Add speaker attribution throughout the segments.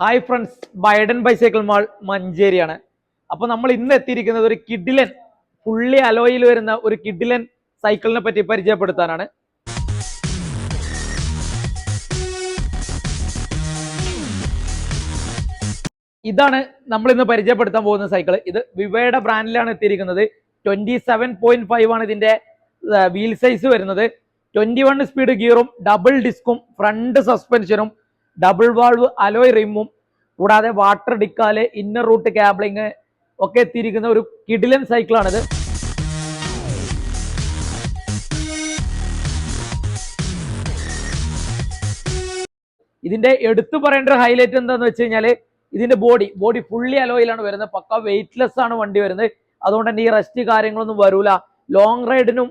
Speaker 1: Hi friends Biden bicycle mall മഞ്ചേരിയാണ്. അപ്പോൾ നമ്മൾ ഇന്ന് എത്തിയിരിക്കുന്നത് ഒരു കിഡിലൻ ഫുള്ളി അലോയിൽ വരുന്ന ഒരു കിഡിലൻ സൈക്കിളിനെ പറ്റി പരിചയപ്പെടുത്താനാണ്. ഇതാണ് നമ്മൾ ഇന്ന് പരിചയപ്പെടുത്താൻ പോകുന്ന സൈക്കിൾ ഇത് വിവയുടെ ബ്രാൻഡിലാണ് എത്തിയിരിക്കുന്നത്. ട്വന്റി സെവൻ പോയിന്റ് ഫൈവ് ആണ് ഇതിന്റെ വീൽ സൈസ് വരുന്നത്. ട്വന്റി വൺ സ്പീഡ് ഗിയറും ഡബിൾ ഡിസ്കും ഫ്രണ്ട് സസ്പെൻഷനും ഡബിൾ വാൾവ് അലോയ് റിമ്മും കൂടാതെ water decal inner route cabling ഒക്കെ എത്തിയിരിക്കുന്ന ഒരു കിഡിലൻ സൈക്കിളാണിത് ഇതിന്റെ എടുത്തു പറയേണ്ട ഒരു ഹൈലൈറ്റ് എന്താന്ന് വെച്ച് കഴിഞ്ഞാൽ ഇതിന്റെ ബോഡി ബോഡി ഫുള്ളി അലോയിലാണ് വരുന്നത് പക്ക വെയിറ്റ്ലെസ് ആണ് വണ്ടി വരുന്നത്. അതുകൊണ്ട് തന്നെ ഈ റെസ്റ്റ് കാര്യങ്ങളൊന്നും വരൂല. ലോങ് റൈഡിനും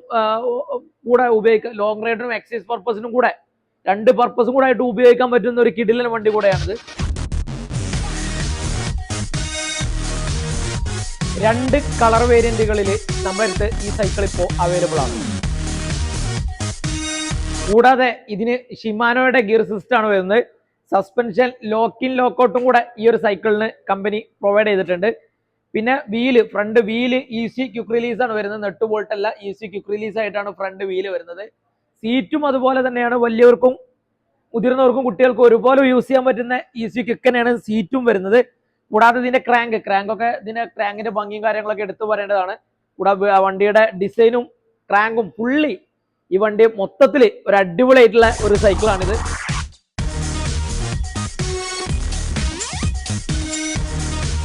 Speaker 1: കൂടെ ഉപയോഗിക്കാം ലോങ് റൈഡിനും എക്സൈസ് പർപ്പസിനും കൂടെ രണ്ട് പർപ്പസും കൂടെ ആയിട്ട് ഉപയോഗിക്കാൻ പറ്റുന്ന ഒരു കിടിലൻ വണ്ടി കൂടെയാണിത്. രണ്ട് കളർ വേരിയന്റുകളിൽ നമ്മുടെ അടുത്ത് ഈ സൈക്കിൾ ഇപ്പോൾ അവൈലബിൾ ആണ്. കൂടാതെ ഇതിന് ഷിമാനോയുടെ ഗിയർ സിസ്റ്റം ആണ് വരുന്നത്. സസ്പെൻഷൻ ലോക്കിൻ ലോക്കൗട്ടും കൂടെ ഈ ഒരു സൈക്കിളിന് കമ്പനി പ്രൊവൈഡ് ചെയ്തിട്ടുണ്ട്. പിന്നെ wheel front wheel easy quick release ആണ് വരുന്നത്. നെട്ട് ബോൾട്ട് അല്ല ഈസി ക്യുക്ക് റിലീസ് ആയിട്ടാണ് ഫ്രണ്ട് വീൽ വരുന്നത്. സീറ്റും അതുപോലെ തന്നെയാണ് വലിയവർക്കും മുതിർന്നവർക്കും കുട്ടികൾക്കും ഒരുപോലെ യൂസ് ചെയ്യാൻ പറ്റുന്ന ഈസി ക്യുക്ക് സീറ്റും വരുന്നത്. കൂടാതെ ഇതിന്റെ ക്രാങ്ക് ക്രാങ്ക് ഒക്കെ ഇതിന്റെ ക്രാങ്കിന്റെ ഭംഗിയും കാര്യങ്ങളൊക്കെ എടുത്തു പറയേണ്ടതാണ്. കൂടാതെ വണ്ടിയുടെ ഡിസൈനും ക്രാങ്കും ഫുള്ളി ഈ വണ്ടി മൊത്തത്തിൽ ഒരു അടിപൊളിയായിട്ടുള്ള ഒരു സൈക്കിളാണിത്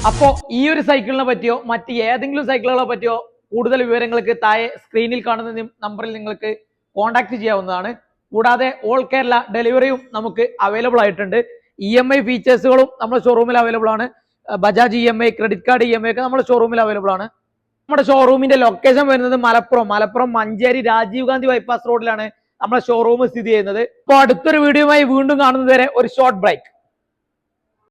Speaker 1: അപ്പോ ഈ ഒരു സൈക്കിളിനെ പറ്റിയോ മറ്റ് ഏതെങ്കിലും സൈക്കിളുകളെ പറ്റിയോ കൂടുതൽ വിവരങ്ങൾക്ക് താഴെ സ്ക്രീനിൽ കാണുന്ന നമ്പറിൽ നിങ്ങൾക്ക് കോൺടാക്ട് ചെയ്യാവുന്നതാണ്. കൂടാതെ ഓൾ കേരള ഡെലിവറിയും നമുക്ക് അവൈലബിൾ ആയിട്ടുണ്ട്. ഇ എം ഐ ഫീച്ചേഴ്സുകളും നമ്മുടെ ഷോറൂമിൽ അവൈലബിൾ ആണ്. Bajaj E M I credit card E M I ഒക്കെ നമ്മുടെ ഷോറൂമിൽ അവൈലബിൾ ആണ്. നമ്മുടെ ഷോറൂമിന്റെ ലൊക്കേഷൻ വരുന്നത് മലപ്പുറം. മലപ്പുറം മഞ്ചേരി രാജീവ് ഗാന്ധി ബൈപ്പാസ് റോഡിലാണ് നമ്മുടെ ഷോറൂം സ്ഥിതി ചെയ്യുന്നത്. അപ്പോൾ അടുത്തൊരു വീഡിയോയുമായി വീണ്ടും കാണുന്നതുവരെ ഒരു ഷോർട്ട് ബ്രേക്ക്